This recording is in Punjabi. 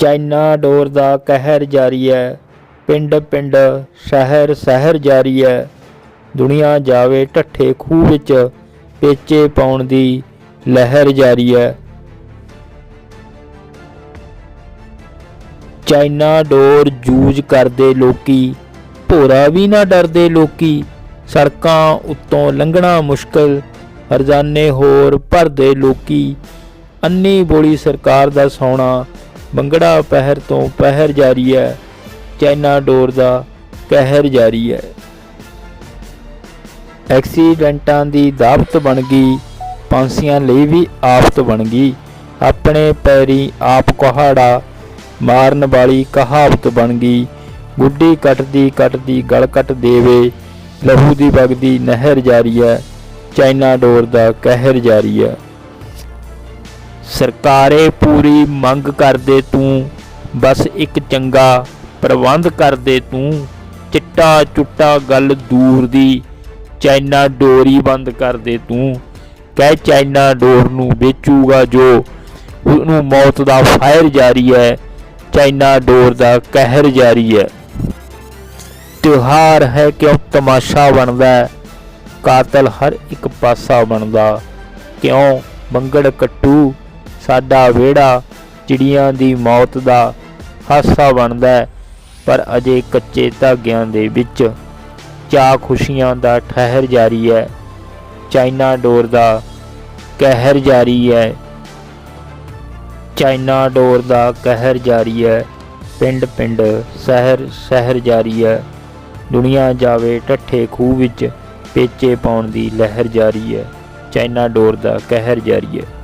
ਚਾਈਨਾ ਡੋਰ ਦਾ ਕਹਿਰ ਜਾਰੀ ਹੈ ਪਿੰਡ ਪਿੰਡ, ਸ਼ਹਿਰ ਸ਼ਹਿਰ ਜਾਰੀ ਹੈ ਦੁਨੀਆ ਜਾਵੇ ਢੱਠੇ ਖੂਹ ਵਿੱਚ, ਪੇਚੇ ਪਾਉਣ ਦੀ ਲਹਿਰ ਜਾਰੀ ਹੈ ਚਾਈਨਾ ਡੋਰ ਯੂਜ਼ ਕਰਦੇ ਲੋਕੀ, ਭੋਰਾ ਵੀ ਨਾ ਡਰਦੇ ਲੋਕੀ। ਸੜਕਾਂ ਉੱਤੋਂ ਲੰਘਣਾ ਮੁਸ਼ਕਲ ਹਰਜਾਨੇ ਹੋਰ ਭਰਦੇ ਲੋਕੀ। ਅੰਨੀ ਬੋਲੀ ਸਰਕਾਰ ਦਾ ਸੌਣਾ ਬੰਗੜਾ ਪਹਿਰ ਤੋਂ ਪਹਿਰ ਜਾਰੀ ਹੈ ਚਾਈਨਾ ਡੋਰ ਦਾ ਕਹਿਰ ਜਾਰੀ ਹੈ। ਐਕਸੀਡੈਂਟਾਂ ਦੀ ਦਾਵਤ ਬਣ ਗਈ ਪੰਛੀਆਂ ਲਈ ਵੀ ਆਫਤ ਬਣ ਗਈ। ਆਪਣੇ ਪੈਰੀ ਆਪ ਕੁਹਾੜਾ ਮਾਰਨ ਵਾਲੀ ਕਹਾਵਤ ਬਣ ਗਈ, ਗੁੱਡੀ ਕੱਟਦੀ ਕੱਟਦੀ ਗਲ ਕੱਟ ਦੇਵੇ, ਲਹੂ ਦੀ ਵਗਦੀ ਨਹਿਰ ਜਾਰੀ ਹੈ ਚਾਈਨਾ ਡੋਰ ਦਾ ਕਹਿਰ ਜਾਰੀ ਹੈ। ਸਰਕਾਰੇ ਪੂਰੀ ਮੰਗ ਕਰਦੇ ਤੂੰ, ਬਸ ਇੱਕ ਚੰਗਾ ਪ੍ਰਬੰਧ ਕਰਦੇ ਤੂੰ। ਚਿੱਟਾ ਚੁੱਟਾ ਗੱਲ ਦੂਰ ਦੀ ਚਾਈਨਾ ਡੋਰੀ ਬੰਦ ਕਰਦੇ ਤੂੰ। ਕਹਿ ਚਾਈਨਾ ਡੋਰ ਨੂੰ ਵੇਚੂਗਾ ਜੋ ਉਹਨੂੰ ਮੌਤ ਦਾ ਫਾਇਰ ਜਾਰੀ ਹੈ ਚਾਈਨਾ ਡੋਰ ਦਾ ਕਹਿਰ ਜਾਰੀ ਹੈ। ਤਿਉਹਾਰ ਹੈ ਕਿਉਂ ਤਮਾਸ਼ਾ ਬਣਦਾ ਕਾਤਲ ਹਰ ਇੱਕ ਪਾਸਾ ਬਣਦਾ। ਕਿਉਂ? ਬੰਗੜ ਕੱਟੂ ਸਾਡਾ ਵਿਹੜਾ ਚਿੜੀਆਂ ਦੀ ਮੌਤ ਦਾ ਹਾਸਾ ਬਣਦਾ ਹੈ। ਪਰ ਅਜੇ ਕੱਚੇ ਧਾਗਿਆਂ ਦੇ ਵਿੱਚ ਚਾ ਖੁਸ਼ੀਆਂ ਦਾ ਠਹਿਰ ਜਾਰੀ ਹੈ। ਚਾਈਨਾ ਡੋਰ ਦਾ ਕਹਿਰ ਜਾਰੀ ਹੈ। ਚਾਈਨਾ ਡੋਰ ਦਾ ਕਹਿਰ ਜਾਰੀ ਹੈ। ਪਿੰਡ ਪਿੰਡ, ਸ਼ਹਿਰ ਸ਼ਹਿਰ ਜਾਰੀ ਹੈ। ਦੁਨੀਆ ਜਾਵੇ ਢੱਠੇ ਖੂਹ ਵਿੱਚ ਪੇਚੇ ਪਾਉਣ ਦੀ ਲਹਿਰ ਜਾਰੀ ਹੈ। ਚਾਈਨਾ ਡੋਰ ਦਾ ਕਹਿਰ ਜਾਰੀ ਹੈ।